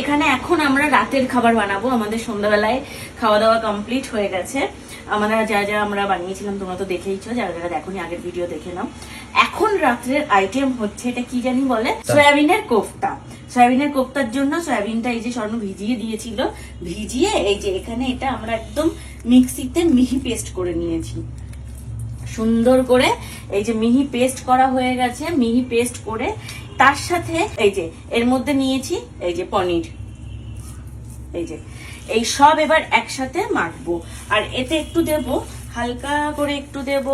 এখানে এখন আমরা রাতের খাবার বানাবো। আমাদের সন্ধ্যাবেলায় খাওয়া দাওয়া কমপ্লিট হয়ে গেছে। আমরা যা যা আমরা বানিয়েছিলাম তোমরা তো দেখেইছো। যারা যারা দেখোনি আগের ভিডিও দেখে নাও। এখন রাত্রের আইটেম হচ্ছে এটা কি জানি বলে? সয়াবিনের কোফতা। সয়াবিনের কোফতার জন্য সয়াবিনটা এই যে স্বর্ণ ভিজিয়ে দিয়েছিল। ভিজিয়ে এই যে এখানে এটা আমরা একদম মিক্সিতে মিহি পেস্ট করে নিয়েছি। সুন্দর করে এই যে মিহি পেস্ট করা হয়ে গেছে। মিহি পেস্ট করে তার সাথে এই যে এর মধ্যে নিয়েছি এই যে পনির। এই যে এই সব এবার একসাথে মাখবো। আর এতে একটু দেব হালকা করে একটু দেব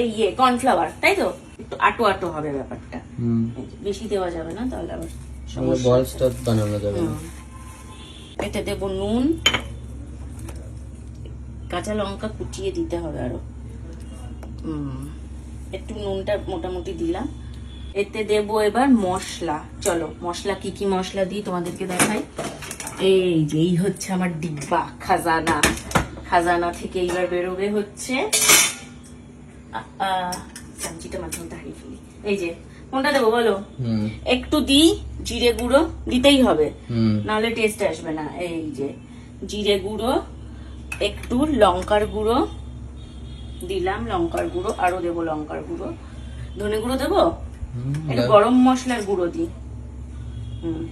এই ইয়ে কর্নফ্লাওয়ার তাই তো? একটু আটো আটো হবে ব্যাপারটা। হুম। বেশি দেওয়া যাবে না তাহলে আবার সমস্যা বলসটা বানানো যাবে এতে দেব নুন। কাঁচা লঙ্কা কুচিয়ে দিতে হবে আরও। হুম, একটু নুনটা মোটামুটি দিলাম। এতে দেব এবার মশলা। চলো মশলা কি কি মশলা দিই তোমাদেরকে দেখাই। এই যে এই হচ্ছে আমার ডিব্বা খাজানা। খাজানা থেকে এইবার বেরোবে হচ্ছে চামচিটা মাঝে মধ্যে হারিয়ে ফেলি। এই যে কোনটা দেবো বলো? হুম। একটু দিই জিরে গুঁড়ো দিতেই হবে। হুম। নাহলে টেস্ট আসবে না। এই যে জিরে গুঁড়ো একটু লঙ্কার গুঁড়ো দিলাম লঙ্কার গুঁড়ো আরও দেবো লঙ্কার গুঁড়ো। ধনে গুঁড়ো দেবো। গরম মশলার গুঁড়ো দিই হুম।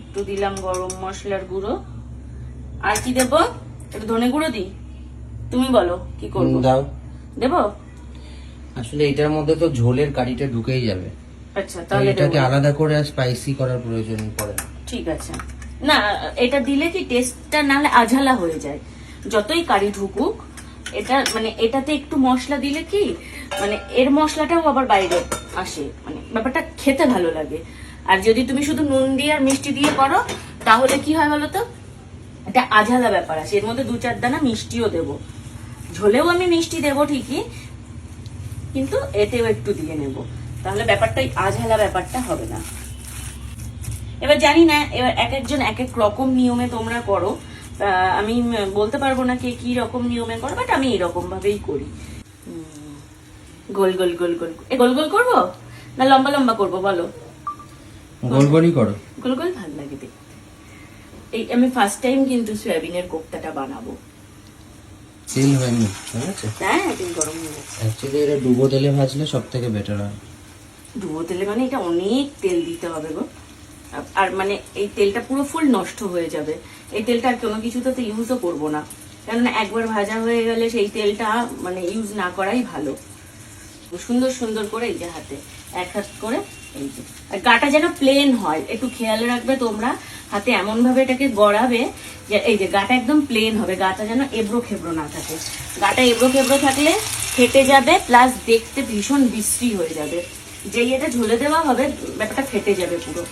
একটু দিলাম গরম মশলার গুঁড়ো। আর কি দেবো? একটু ধনে গুঁড়ো দিই তুমি বলো কি করব? দাও। দেবো? আসলে এটার মধ্যে তো ঝোলের কারিটা ঢুকেই যাবে। আচ্ছা তাহলে এটাকে আলাদা করে স্পাইসি করার প্রয়োজন পড়ে ঠিক আছে। না এটা দিলে কি টেস্টটা নাহলে আঝালা হয়ে যায়। যতই কারি ঢুকুক এটা মানে এটাতে একটু মশলা দিলে কি মানে এর মশলাটাও আবার বাইরে আসে। মানে ব্যাপারটা খেতে ভালো লাগে। আর যদি তুমি শুধু নুন দিয়ে আর মিষ্টি দিয়ে করো, তাহলে কি হয় বলো তো? এটা আঝালা ব্যাপার আছে এর মধ্যে দু চার দানা মিষ্টিও দেবো। ঝোলেও আমি মিষ্টি দেবো ঠিকই, কিন্তু এতেও একটু দিয়ে নেব। তাহলে ব্যাপারটা আঝালা ব্যাপারটা হবে না। এবার জানি না, এবার এক একজন এক এক রকম নিয়মে তোমরা করো। আমি বলতে পারব না কে কি রকম নিয়মে করো, বাট আমি এরকম ভাবেই করি গোল গোল গোল গোল। এ গোল গোল করব? না লম্বা লম্বা করব বলো। গোল গোলই করো। গোল গোল ভালো লাগে দেখতে। এই আমি ফার্স্ট টাইম কিন্তু সয়াবিনের কোপ্তাটা বানাবো। তেল হয়নি ঠিক আছে? হ্যাঁ তেল গরম হয়ে গেছে। অ্যাকচুয়ালি এটা ডুবো তেলে ভাজলে সব থেকে বেটার হয়। ডুবো তেলে মানে এটা অনেক তেল দিতে হবে গো। আর- মানে এই তেলটা পুরো ফুল নষ্ট হয়ে যাবে। এই তেলটা আর কোনো কিছুতে তো ইউজও করব না। কেননা একবার ভাজা হয়ে গেলে সেই তেলটা মানে ইউজ না করাই ভালো। সুন্দর সুন্দর করে এই যে হাতে, এক হাত করে এই যে। আর গাটা যেন প্লেন হয়, একটু খেয়াল রাখবে তোমরা। হাতে এমন ভাবে এটাকে গড়াবে যে এই যে গাটা একদম প্লেন হবে, গাটা যেন এবড়ো খেবড়ো না থাকে। গাটা এবড়ো খেবড়ো থাকলে ফেটে যাবে প্লাস দেখতে ভীষণ বিশ্রী হয়ে যাবে। যেই এটা ঝুলে দেওয়া হবে, ব্যাপারটা ফেটে যাবে পুরো।